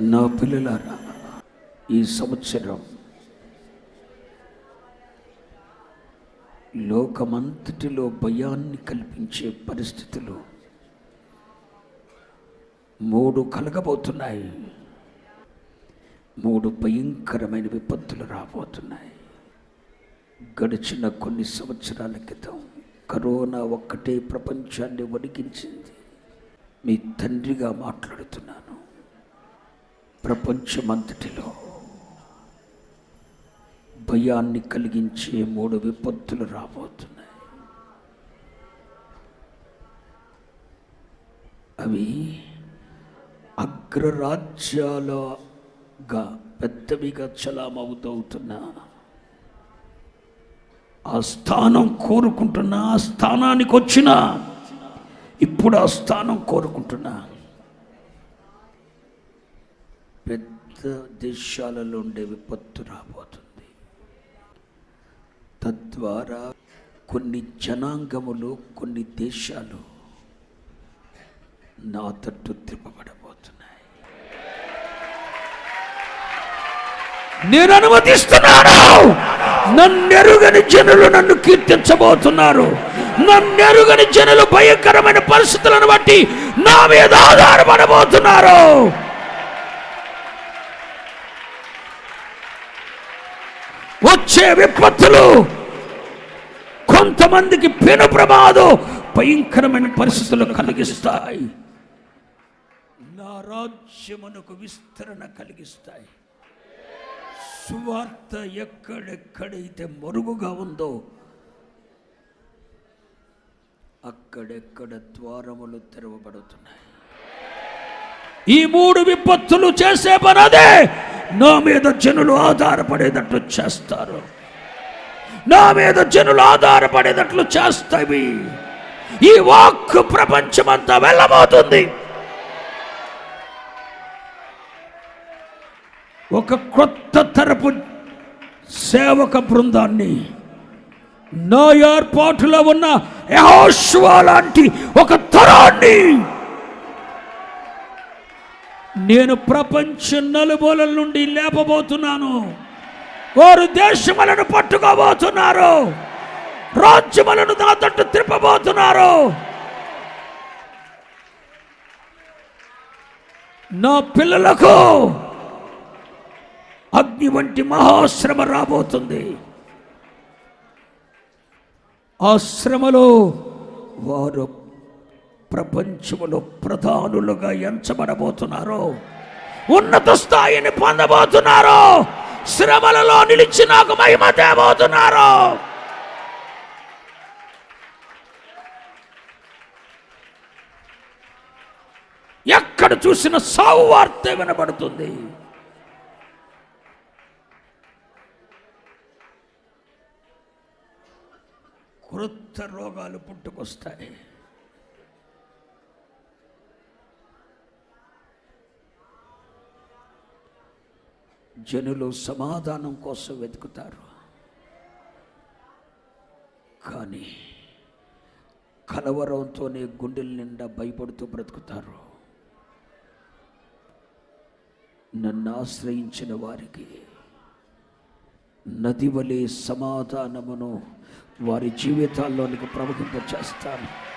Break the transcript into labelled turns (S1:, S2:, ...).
S1: నా పిల్లలారా ఈ సంవత్సరం లోకమంతటిలో భయాన్ని కల్పించే పరిస్థితులు మూడు కలగబోతున్నాయి. మూడు భయంకరమైన విపత్తులు రాబోతున్నాయి. గడిచిన కొన్ని సంవత్సరాల క్రితం కరోనా ఒక్కటే ప్రపంచాన్ని వణికించింది మీ తండ్రిగా మాట్లాడుతున్నాను. ప్రపంచమంతటిలో భయాన్ని కలిగించే మూడు విపత్తులు రాబోతున్నాయి. అవి అగ్రరాజ్యాలుగా పెద్దవిగా చలామవుతవుతున్న ఆ స్థానం కోరుకుంటున్నా ఆ స్థానానికి వచ్చిన ఇప్పుడు ఆ స్థానం కోరుకుంటున్నా పెద్ద దేశాలలో ఉండే విపత్తు రాబోతుంది. తద్వారా కొన్ని జనాంగములు కొన్ని దేశాలు నా తట్టు త్రిప్పబడబోతున్నాయి నేను అనుమతిస్తున్నాను! నన్నెరుగని జనులు నన్ను కీర్తించబోతున్నారు. నన్నెరుగని జనులు భయంకరమైన పరిస్థితులను బట్టి నా మీద ఆధారపడబోతున్నారు. వచ్చే విపత్తులు. కొంతమందికి పెను ప్రమాదం భయంకరమైన పరిస్థితులు కలిగిస్తాయి. నా రాజ్యమునకు విస్తరణ కలిగిస్తాయి. సువార్త ఎక్కడెక్కడైతే మరుగుగా ఉందో అక్కడెక్కడ ద్వారములు తెరవబడుతున్నాయి. ఈ మూడు విపత్తులు చేసే పనదే నా మీద జనులు ఆధారపడేటట్లు చేస్తారు. నా మీద జనులు ఆధారపడేటట్లు చేస్తాయి. ఈ వాక్ ప్రపంచమంతా వెళ్ళబోతుంది. ఒక కొత్త తరపు సేవక బృందాన్ని నా ఏర్పాటులో ఉన్న యహోష్వా లాంటి ఒక తరాన్ని నేను ప్రపంచ నలుమూలల నుండి లేపబోతున్నాను. వారు దేశములను పట్టుకోబోతున్నారు. రాజ్యములను నా తట్టు త్రిప్పబోతున్నారు నా పిల్లలకు అగ్ని వంటి మహాశ్రమ రాబోతుంది. ఆ శ్రమలో వారు ప్రపంచంలో ప్రధానులుగా ఎంచబడబోతున్నారో ఉన్నత స్థాయిని పొందబోతున్నారో శ్రమలలో నిలిచి నాకు మహిమ తేబోతున్నారో. ఎక్కడ చూసిన సావు వార్త వినబడుతుంది. క్రొత్త రోగాలు పుట్టుకొస్తాయి. జనులు సమాధానం కోసం వెతుకుతారు. కానీ కలవరంతోనే గుండెల నిండా భయపడుతూ బ్రతుకుతారు. నన్ను ఆశ్రయించిన వారికి నది వలె సమాధానమును వారి జీవితాల్లోనికి ప్రవహింపచేస్తాను.